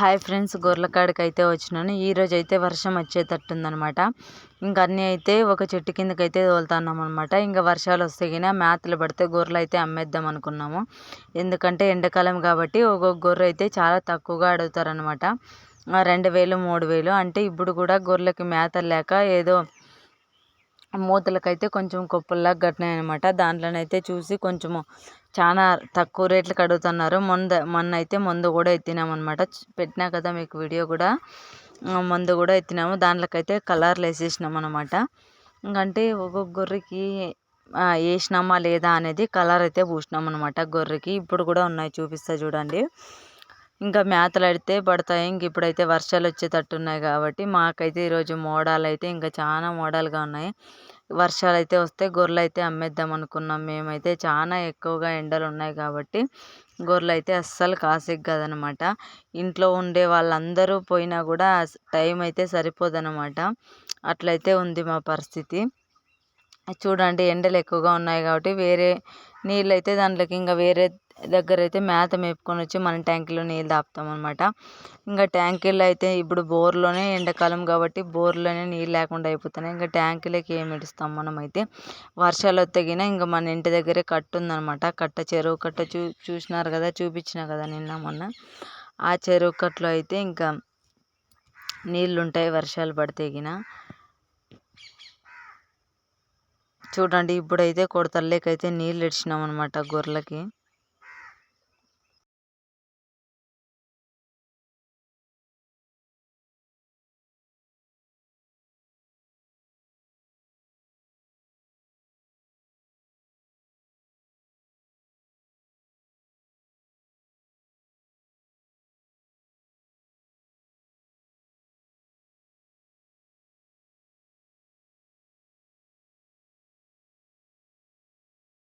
Hi friends గొర్రెకాడికి అయితే వచ్చినాను. ఈరోజు అయితే వర్షం వచ్చేటట్టు ఉందనమాట ఇంకా అన్నీ అయితే ఒక చెట్టు కిందకి అయితే తోలుతున్నాం అనమాట ఇంకా వర్షాలు వస్తే గిన మేతలు పడితే గొర్రెలు అయితే అమ్మేద్దాం అనుకున్నాము. ఎందుకంటే ఎండాకాలం కాబట్టి ఒక్కొక్క గొర్రె అయితే చాలా తక్కువగా అడుగుతారనమాట రెండు వేలు మూడు వేలు. అంటే ఇప్పుడు కూడా గొర్రెలకి మేత లేక ఏదో మూతలకైతే కొంచెం కొప్పుల్లాగా కట్టినాయి అనమాట దాంట్లోనైతే చూసి కొంచెము చాలా తక్కువ రేట్లకు అడుగుతున్నారు మొన్న మొన్న అయితే మందు కూడా ఎత్తినాం అనమాట పెట్టినా కదా మీకు వీడియో కూడా. మందు కూడా ఎత్తినాము. దాంట్లోకైతే కలర్లు వేసేసినాం అనమాట ఇంకంటే ఒక్కొక్క గొర్రెకి వేసినామా లేదా అనేది కలర్ అయితే పూసినాం అనమాట గొర్రెకి ఇప్పుడు కూడా ఉన్నాయి చూపిస్తా చూడండి. ఇంకా మేతలు అయితే పడతాయి. ఇంక ఇప్పుడైతే వర్షాలు వచ్చేటట్టు ఉన్నాయి కాబట్టి మాకైతే ఈరోజు మోడాలు అయితే ఇంకా చాలా మోడల్గా ఉన్నాయి. వర్షాలు అయితే వస్తే గొర్రెలు అయితే అమ్మేద్దాం అనుకున్నాం. మేమైతే చాలా ఎక్కువగా ఎండలు ఉన్నాయి కాబట్టి గొర్రెలు అయితే అస్సలు కాసేకి కదనమాట. ఇంట్లో ఉండే వాళ్ళందరూ పోయినా కూడా టైం అయితే సరిపోదనమాట. అట్లయితే ఉంది మా పరిస్థితి. చూడండి ఎండలు ఎక్కువగా ఉన్నాయి కాబట్టి వేరే నీళ్ళు అయితే దాంట్లోకి ఇంకా వేరే దగ్గర అయితే మేత మేపుకొని వచ్చి మన ట్యాంకులో నీళ్ళు తాపుతాం అనమాట ఇంకా ట్యాంకుల్లో అయితే ఇప్పుడు బోర్లోనే ఎండాకాలం కాబట్టి బోర్లోనే నీళ్ళు లేకుండా అయిపోతున్నాయి. ఇంకా ట్యాంకులకి ఏమి ఇడుస్తాం మనం అయితే వర్షాలు వస్తేగిన ఇంకా మన ఇంటి దగ్గరే కట్ట ఉందనమాట కట్ట చెరువు కట్ట చూ చూసినారు కదా చూపించిన కదా నిన్న మొన్న. ఆ చెరువు కట్టలో అయితే ఇంకా నీళ్ళు ఉంటాయి వర్షాలు పడితే గిన. చూడండి ఇప్పుడైతే కొడతల్లేకైతే నీళ్ళు ఇచ్చినాం అనమాట గొర్రెలకి.